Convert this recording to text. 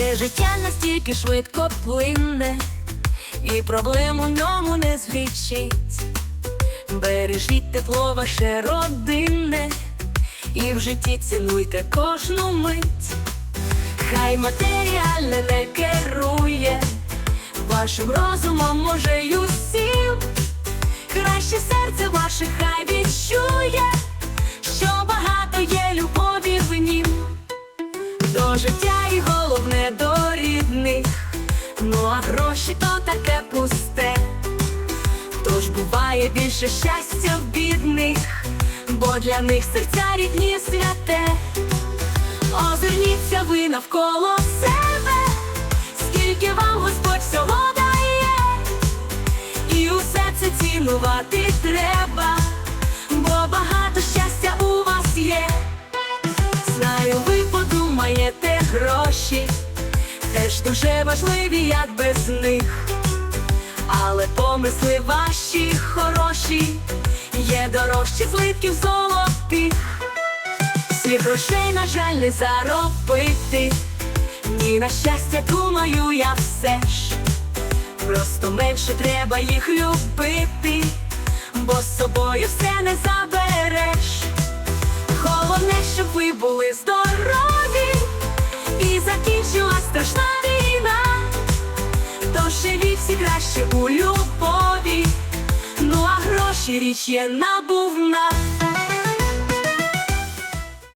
Це життя настільки швидко плине, і проблем у ньому не злічить. Бережіть тепло ваше родинне, і в житті цінуйте кожну мить. Хай матеріальне не керує вашим розумом, може, й усім. Краще серце ваше хай відчує, До життя і головне до рідних. Ну а гроші то таке пусте. Тож буває більше щастя в бідних, бо для них серця рідні святе. Озирніться ви навколо себе, скільки вам Господь всього дає, і усе це цінувати подумаєте гроші, теж дуже важливі, як без них. Але помисли ваші хороші, є дорожчі злитків золотих. Всі грошей, на жаль, не заробити. Ні на щастя, думаю, я все ж. Просто менше треба їх любити, бо з собою все не забереш. Головне, щоб ви були здорові і закінчилась страшна війна. Тож живі всі краще у любові. Ну а гроші річ є набувна.